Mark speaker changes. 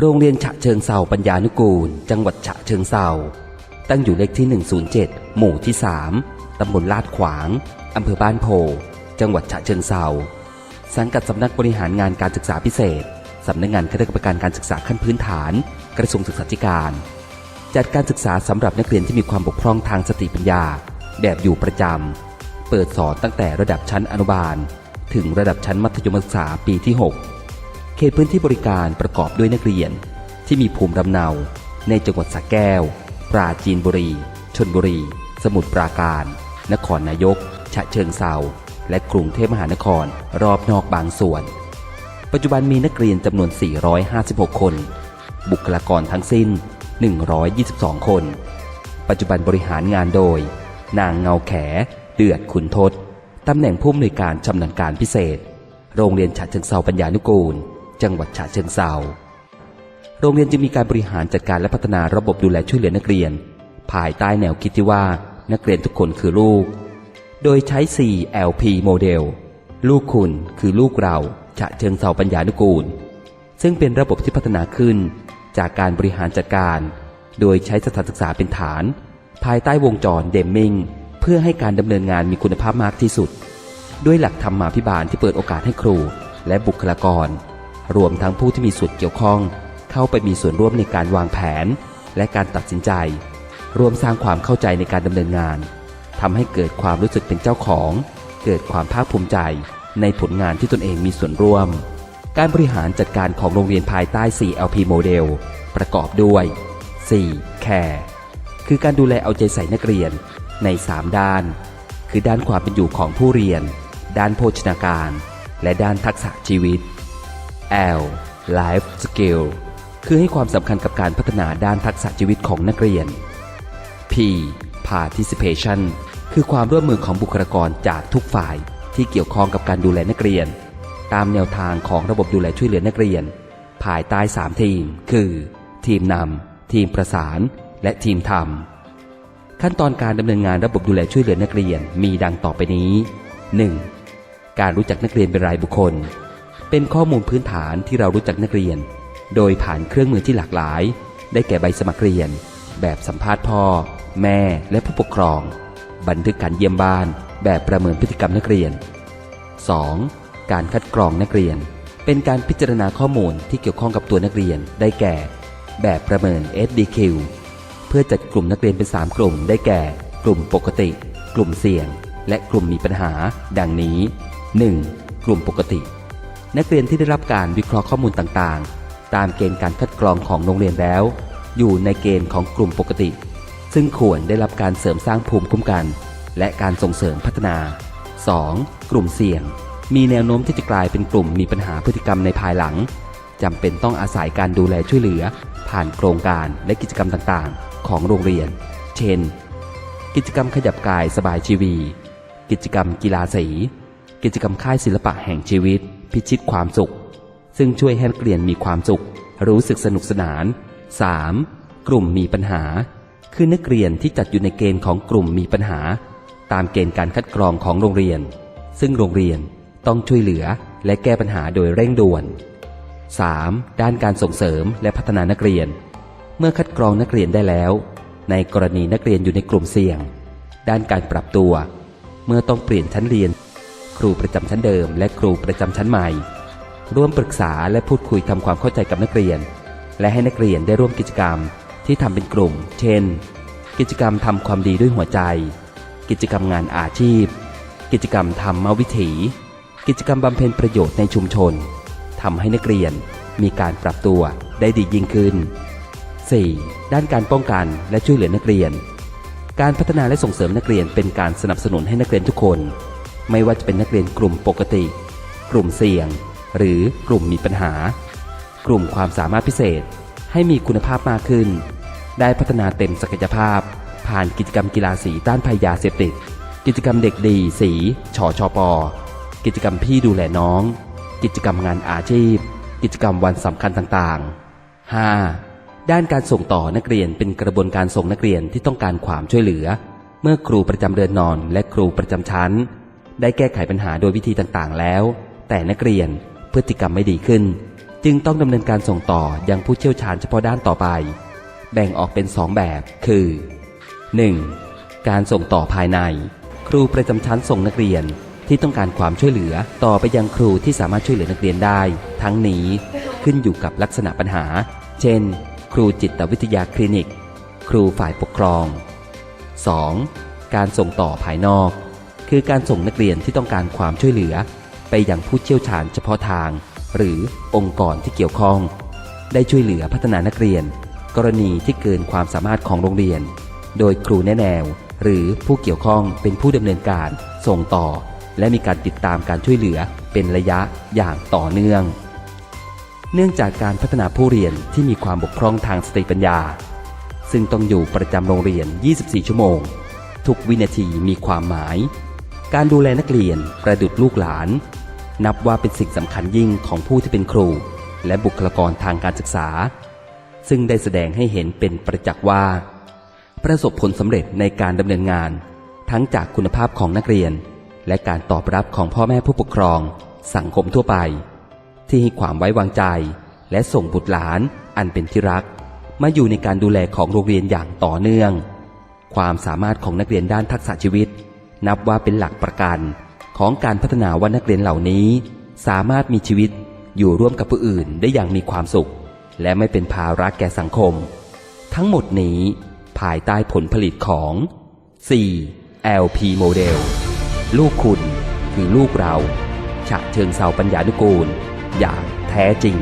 Speaker 1: โรงเรียนฉะเชิงเซาปัญญานุกูล จังหวัดฉะเชิงเซาตั้งอยู่เลขที่ 107 หมู่ที่ 3 ตำบลลาดขวาง อำเภอบ้านโพ จังหวัดฉะเชิงเซาสังกัดสำนักบริหารงานการศึกษาพิเศษ สำนักงานคณะกรรมการการศึกษาขั้นพื้นฐาน กระทรวงศึกษาธิการ จัดการศึกษาสำหรับนักเรียนที่มีความบกพร่องทางสติปัญญา แบบอยู่ประจำ เปิดสอนตั้งแต่ระดับชั้นอนุบาล ถึงระดับชั้นมัธยมศึกษาปีที่ 6 เขตพื้นที่บริการประกอบด้วยนักเรียน ที่มีภูมิลำเนา ในจังหวัดสระแก้ว ปราจีนบุรี ชนบุรี สมุทรปราการ นครนายก ฉะเชิงเซาและกรุงเทพมหานครรอบนอกบางส่วน ปัจจุบันมีนักเรียนจำนวน 456 คน บุคลากรทั้งสิ้น 122 คน ปัจจุบันบริหารงานโดย นางเงาแข เดือดขุนทศตำแหน่งผู้อำนวยการชำนาญการพิเศษ โรงเรียนฉะเชิงเซาปัญญานุกูล จังหวัดฉะเชิงเซาโรงเรียนจะมีการบริหารจัดการและพัฒนาระบบดูแลช่วยเหลือนักเรียน ภายใต้แนวคิดที่ว่านักเรียนทุกคนคือลูก โดยใช้ 4LP โมเดล ลูกคุณคือลูกเราฉะเชิงเซาปัญญานุกูล ซึ่งเป็นระบบที่พัฒนาขึ้น จากการบริหารจัดการ โดยใช้สถานศึกษาเป็นฐาน ภายใต้วงจรเดมมิงเพื่อให้การดำเนินงานมีคุณภาพมากที่สุด ด้วยหลักธรรมาภิบาลที่เปิดโอกาสให้ครู และบุคลากร รวมทั้งผู้ที่มีส่วนเกี่ยวข้อง เข้าไปมีส่วนร่วมในการวางแผน และการตัดสินใจ รวมสร้างความเข้าใจในการดำเนินงานทำให้เกิดความรู้สึกเป็นเจ้าของ เกิดความภาคภูมิใจ ในผลงานที่ตนเองมีส่วนร่วม การบริหารจัดการของโรงเรียนภายใต้ 4LP โมเดลประกอบด้วย 4. Care คือการดูแลเอาใจใส่นักเรียนใน 3 ด้าน คือด้านความเป็นอยู่ของผู้เรียน ด้านโภชนาการ และด้านทักษะชีวิต L Life Skill คือให้ความสำคัญกับการพัฒนาด้านทักษะชีวิตของนักเรียน P Participation คือความร่วมมือของบุคลากรจากทุกฝ่ายที่เกี่ยวข้องกับการดูแลนักเรียน ตามแนวทางของระบบดูแลช่วยเหลือนักเรียน ภายใต้ 3 ทีม คือ ทีมนำทีมประสาน และทีมทำขั้นตอนการดำเนินงานระบบดูแลช่วยเหลือนักเรียนมีดังต่อไปนี้ 1. การรู้จักนักเรียนเป็นรายบุคคล เป็นข้อมูลพื้นฐานที่เรารู้จักนักเรียน โดยผ่านเครื่องมือที่หลากหลาย ได้แก่ใบสมัครเรียน แบบสัมภาษณ์พ่อ แม่และผู้ปกครอง บันทึกการเยี่ยมบ้าน แบบประเมินพฤติกรรมนักเรียน 2. การคัดกรองนักเรียน เป็นการพิจารณาข้อมูลที่เกี่ยวข้องกับตัวนักเรียน ได้แก่ แบบประเมิน SDQ เพื่อจัดกลุ่มนักเรียนเป็น 3 กลุ่ม ได้แก่ กลุ่มปกติ กลุ่มเสี่ยง และกลุ่มมีปัญหา ดังนี้ 1. กลุ่มปกติ นักเรียนที่ได้รับการวิเคราะห์ข้อมูลต่างๆ ตามเกณฑ์การคัดกรองของโรงเรียนแล้ว อยู่ในเกณฑ์ของกลุ่มปกติ ซึ่งควรได้รับการเสริมสร้างภูมิคุ้มกัน และการส่งเสริมพัฒนา 2. กลุ่มเสี่ยง มีแนวโน้มที่จะกลายเป็นกลุ่มมีปัญหาพฤติกรรมในภายหลังจำเป็นต้องอาศัยการดูแลช่วยเหลือ ผ่านโครงการและกิจกรรมต่างๆ ของโรงเรียน เช่น กิจกรรมขยับกายสบายชีวี กิจกรรมกีฬาสี กิจกรรมค่ายศิลปะแห่งชีวิต พิชิตความสุข ซึ่งช่วยให้นักเรียนมีความสุข รู้สึกสนุกสนาน 3. กลุ่มมีปัญหา คือนักเรียนที่จัดอยู่ในเกณฑ์ของกลุ่มมีปัญหา ตามเกณฑ์การคัดกรองของโรงเรียน ซึ่งโรงเรียนต้องช่วยเหลือและแก้ปัญหาโดยเร่งด่วน 3. ด้านการส่งเสริมและพัฒนานักเรียน เมื่อคัดกรองนักเรียนได้แล้ว ในกรณีนักเรียนอยู่ในกลุ่มเสี่ยง ด้านการปรับตัว เมื่อต้องเปลี่ยนชั้นเรียน ครูประจำชั้นเดิม และครูประจำชั้นใหม่ ร่วมปรึกษาและพูดคุยทำความเข้าใจกับนักเรียน และให้นักเรียนได้ร่วมกิจกรรมที่ทำเป็นกลุ่ม เช่น กิจกรรมทำความดีด้วยหัวใจ กิจกรรมงานอาชีพ กิจกรรมธรรมวิถี กิจกรรมบำเพ็ญประโยชน์ในชุมชนทำให้นักเรียนมีการปรับตัวได้ดียิ่งขึ้น 4. ด้านการป้องกันและช่วยเหลือนักเรียน การพัฒนาและส่งเสริมนักเรียนเป็นการสนับสนุนให้นักเรียนทุกคน ไม่ว่าจะเป็นนักเรียนกลุ่มปกติ กลุ่มเสี่ยง หรือกลุ่มมีปัญหา กลุ่มความสามารถพิเศษให้มีคุณภาพมากขึ้น ได้พัฒนาเต็มศักยภาพ ผ่านกิจกรรมกีฬาสีต้านภัยยาเสพติด กิจกรรมเด็กดีสีชอชอปอกิจกรรมพี่ดูแลน้อง กิจกรรมงานอาชีพ กิจกรรมวันสำคัญต่างๆ 5. ด้านการส่งต่อนักเรียนเป็นกระบวนการส่งนักเรียนที่ต้องการความช่วยเหลือ เมื่อครูประจำเรือนนอนและครูประจำชั้น ได้แก้ไขปัญหาโดยวิธีต่างๆ แล้ว แต่นักเรียนพฤติกรรมไม่ดีขึ้น จึงต้องดำเนินการส่งต่อยังผู้เชี่ยวชาญเฉพาะด้านต่อไป แบ่งออกเป็น 2 แบบ คือ 1. การส่งต่อภายใน ครูประจำชั้นส่งนักเรียนที่ต้องการความช่วยเหลือต่อไปยังครูที่สามารถช่วยเหลือนักเรียนได้ ทั้งนี้ขึ้นอยู่กับลักษณะปัญหา เช่น ครูจิตวิทยาคลินิก ครูฝ่ายปกครอง 2. การส่งต่อภายนอก คือการส่งนักเรียนที่ต้องการความช่วยเหลือ ไปยังผู้เชี่ยวชาญเฉพาะทาง หรือองค์กรที่เกี่ยวข้อง ได้ช่วยเหลือพัฒนานักเรียน กรณีที่เกินความสามารถของโรงเรียน โดยครูแนแนว หรือผู้เกี่ยวข้องเป็นผู้ดำเนินการส่งต่อ และมีการติดตามการช่วยเหลือเป็นระยะอย่างต่อเนื่อง เนื่องจากการพัฒนาผู้เรียนที่มีความบกพร่องทางสติปัญญา ซึ่งต้องอยู่ประจำโรงเรียน 24 ชั่วโมง ทุกวินาทีมีความหมาย การดูแลนักเรียนประดุดลูกหลาน นับว่าเป็นสิ่งสำคัญยิ่งของผู้ที่เป็นครู และบุคลากรทางการศึกษา ซึ่งได้แสดงให้เห็นเป็นประจักษ์ว่า ประสบผลสำเร็จในการดำเนินงาน ทั้งจากคุณภาพของนักเรียน และการตอบรับของพ่อแม่ผู้ปกครอง สังคมทั่วไป ที่ให้ความไว้วางใจ และส่งบุตรหลานอันเป็นที่รัก มาอยู่ในการดูแลของโรงเรียนอย่างต่อเนื่อง ความสามารถของนักเรียนด้านทักษะชีวิต นับว่าเป็นหลักประกันของการพัฒนาว่านักเรียนเหล่านี้ สามารถมีชีวิตอยู่ร่วมกับผู้อื่นได้อย่างมีความสุข และไม่เป็นภาระแก่สังคม ทั้งหมดนี้ภายใต้ผลผลิตของ 4. LP Model ลูกคุณคือลูกเรา ฉะเชิงเซาปัญญานุกูล อย่างแท้จริง